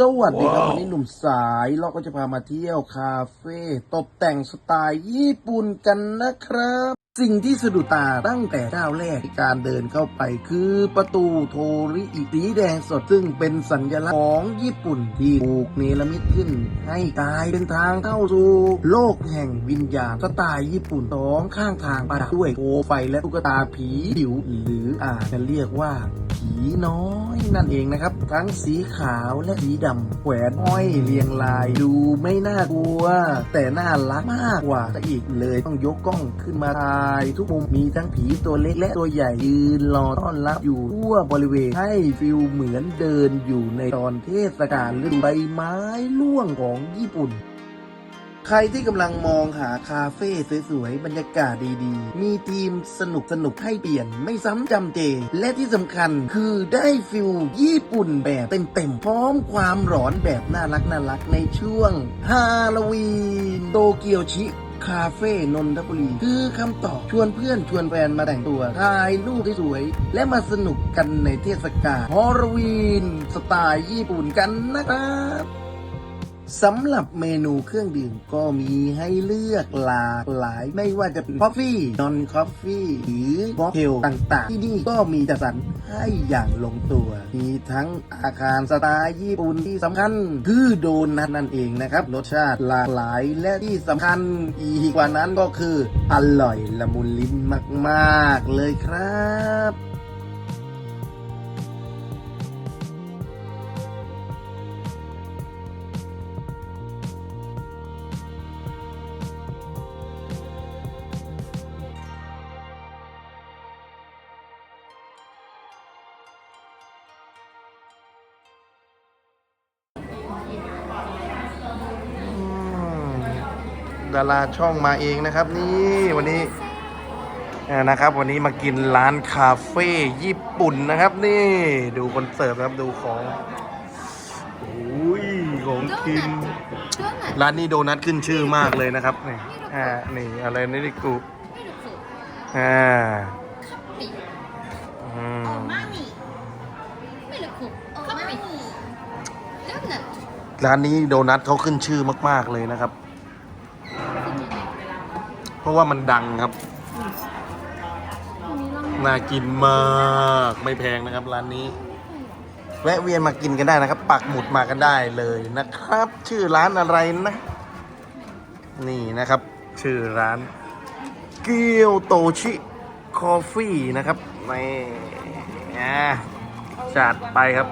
สวัสดีครับ วันนี้หนุ่มสายเราก็จะพามาเที่ยวคาเฟ่ตกแต่งสไตล์ญี่ปุ่นกันนะครับ สิ่งที่สะดุดตาตั้งแต่ก้าวแรกในการเดินเข้าไปคือประตูโทริอิสีแดงสดซึ่งเป็นสัญลักษณ์ของญี่ปุ่นที่ถูกเนรมิตขึ้น ให้กลายเป็นทางเข้าสู่โลกแห่งวิญญาณสไตล์ญี่ปุ่นสองข้างทางประดับด้วยโคมไฟและตุ๊กตาผีผิวหรืออาจจะเรียกว่า ผีน้อยนั่นเองนะครับ ทั้งสีขาวและสีดำแขวนห้อยเรียงรายดูไม่น่ากลัว แต่น่ารักมากกว่าซะอีกเลยต้องยกกล้องขึ้นมาถ่าย ทุกมุมมีทั้งผีตัวเล็กและตัวใหญ่ยืนรอต้อนรับอยู่ทั่วบริเวณให้ฟิลเหมือนเดินอยู่ในตอนเทศกาลฤดูใบไม้ร่วงของญี่ปุ่น ใครที่กำลังมองหาคาเฟ่สวยๆ บรรยากาศดีๆ มีทีมสนุกสนุกๆให้เปลี่ยน ไม่ซ้ำจำเจ และที่สำคัญคือได้ฟิลญี่ปุ่นแบบเต็มๆ พร้อมความหลอนแบบน่ารักน่ารักในช่วงฮาโลวีนโตเกียวชิคาเฟ่นนทบุรี คือคำตอบชวนเพื่อนชวนแฟนมาแต่งตัวถ่ายรูปสวยๆและมาสนุกกันในเทศกาลฮอลโลวีน สไตล์ญี่ปุ่นกันนะครับ สำหรับเมนูเครื่องดื่มก็มีให้เลือกหลากหลาย ไม่ว่าจะเป็น c อฟฟี่นอนคอฟฟี่หรือม็อกเทลต่างๆ ที่นี่ก็มีจัดสรรให้อย่างลงตัว มีทั้งอาคารสไตล์ญี่ปุ่นที่สำคัญ คือโดนัทนั่นเองนะครับ รสชาติหลากหลายและที่สำคัญอีกกว่านั้นก็คือ อร่อยละมุนลิ้นมาก ๆ เลยครับ ดาราช่องมาเองนะครับ นี่วันนี้นะครับ วันนี้มากินร้านคาเฟ่ญี่ปุ่นนะครับ นี่ดูคนเสิร์ฟครับดูของโอ้ยของกิน ร้านนี้โดนัทขึ้นชื่อมากเลยนะครับนี่อนี่อะไรนี่ดิกุอ่าร้านนี้โดนัทเขาขึ้นชื่อมาก ๆ เลยนะครับ ราะว่ามันดังครับ น่ากินมากไม่แพงนะครับร้านนี้ แวะเวียนมากินกันได้นะครับ ปักหมุดมากันได้เลยนะครับ ชื่อร้านอะไรนะ นี่นะครับ ชื่อร้าน เกียวโตชิคอฟฟี่นะครับนี่จัดไปครับ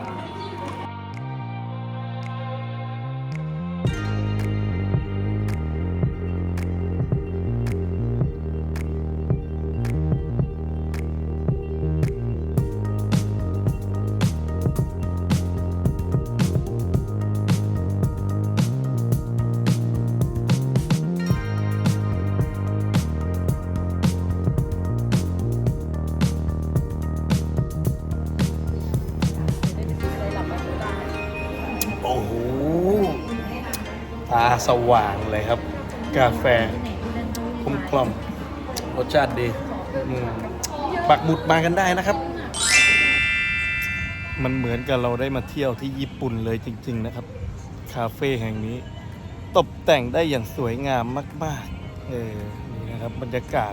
าสว่างเลยครับ กาแฟคมกล่อมรสชาติดีปักหมุดมากันได้นะครับ มันเหมือนกับเราได้มาเที่ยวที่ญี่ปุ่นเลยจริง ๆ นะครับ คาเฟ่แห่งนี้ ตกแต่งได้อย่างสวยงามมาก ๆ เออนี่นะครับบรรยากาศ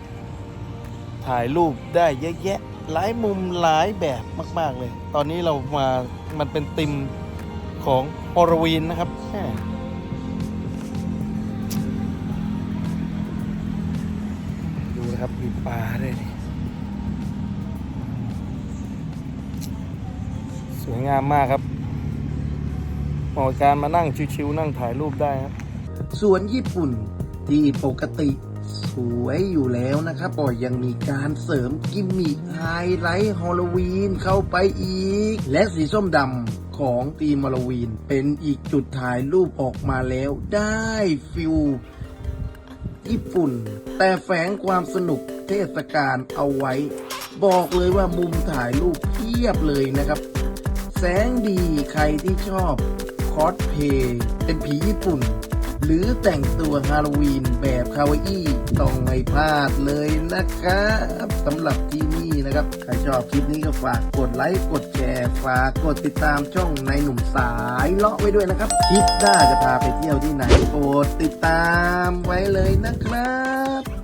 ถ่ายรูปได้เยอะแยะหลายมุมหลายแบบมาก ๆ เลย ตอนนี้เรามา มันเป็นติมของฮอลลวีนนะครับ ครับมีปลาด้วยนี่สวยงามมากครับเหมาะการมานั่งชิวๆนั่งถ่ายรูปได้ครับสวนญี่ปุ่นที่ปกติสวยอยู่แล้วนะครับก็ยังมีการเสริมกิมมิคไฮไลท์ฮอลลวีนเข้าไปอีก และสีส้มดำของธีมฮอลลวีน เป็นอีกจุดถ่ายรูปออกมาแล้วได้ฟิล ญี่ปุ่น แต่แฝงความสนุกเทศกาลเอาไว้ บอกเลยว่ามุมถ่ายรูปเพียบเลยนะครับ แสงดีใครที่ชอบคอสเพย์เป็นผีญี่ปุ่น หรือแต่งตัวฮาโลวีนแบบคาวาอี้ต้องไม่พลาดเลยนะครับสำหรับที่นี่นะครับ ใครชอบคลิปนี้ก็ฝากกดไลค์ กดแชร์ ฝากกดติดตามช่องในหนุ่มสายเลาะไว้ด้วยนะครับ คลิปหน้าจะพาไปเที่ยวที่ไหนโปรดติดตามไว้เลยนะครับ